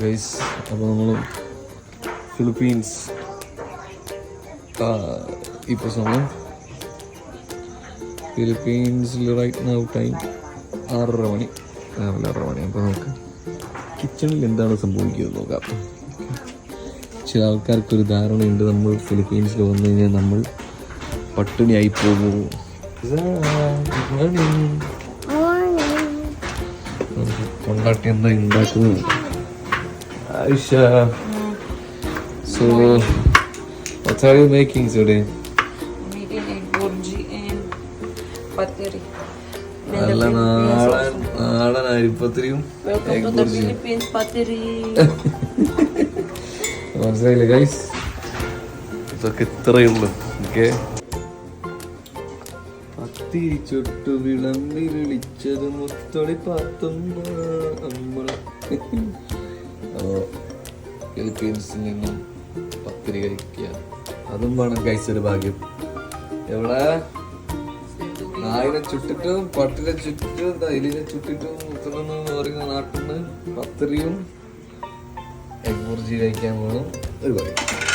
Guys അപ്പോൾ നമ്മൾ Philippines ഇപ്പോൾ സമയം ഫിലിപ്പീൻസിൽ റൈറ്റ് നൗ ടൈം ആറര മണി. രാവിലെ ആറര മണി. അപ്പോൾ നമുക്ക് കിച്ചണിൽ എന്താണ് സംഭവിക്കുന്നത് നോക്കാം. ചില ആൾക്കാർക്കൊരു ധാരണയുണ്ട് നമ്മൾ ഫിലിപ്പീൻസിൽ വന്നു കഴിഞ്ഞാൽ നമ്മൾ പട്ടിണിയായി പോകുമോ കൊണ്ടാട്ടി എന്താ ഉണ്ടാക്കുന്നത്? Ayisha so what are you making today? Making egg burji and patiri. നല്ല നാടൻ നാടൻ അരിപ്പത്തിരിയും Welcome egg to the burji. Philippines, patiri. മനസ്സിലായില്ലേ ഗൈസ് ഇതൊക്കെ ഇത്രയേ ഉള്ളൂ ഓക്കെ പത്തിരി ചുട്ടു വിളമ്പി വിളിച്ചത് മുത്തൊളി പാത്തുന്ന അമ്മ ഫിലിപ്പീൻസിൽ നിന്നും പത്തിരി കഴിക്കുക അതും വേണം കഴിച്ചൊരു ഭാഗ്യം. എവിടെ? നായിനെ ചുട്ടിട്ടും പട്ടിനെ ചുറ്റിട്ടും തൈലിനെ ചുട്ടിട്ടും മുത്തണെന്ന് പറയുന്ന നാട്ടിൽ നിന്ന് പത്തിരിയും എഗ് ബുർജി കഴിക്കാൻ പോകണം ഒരു പറയും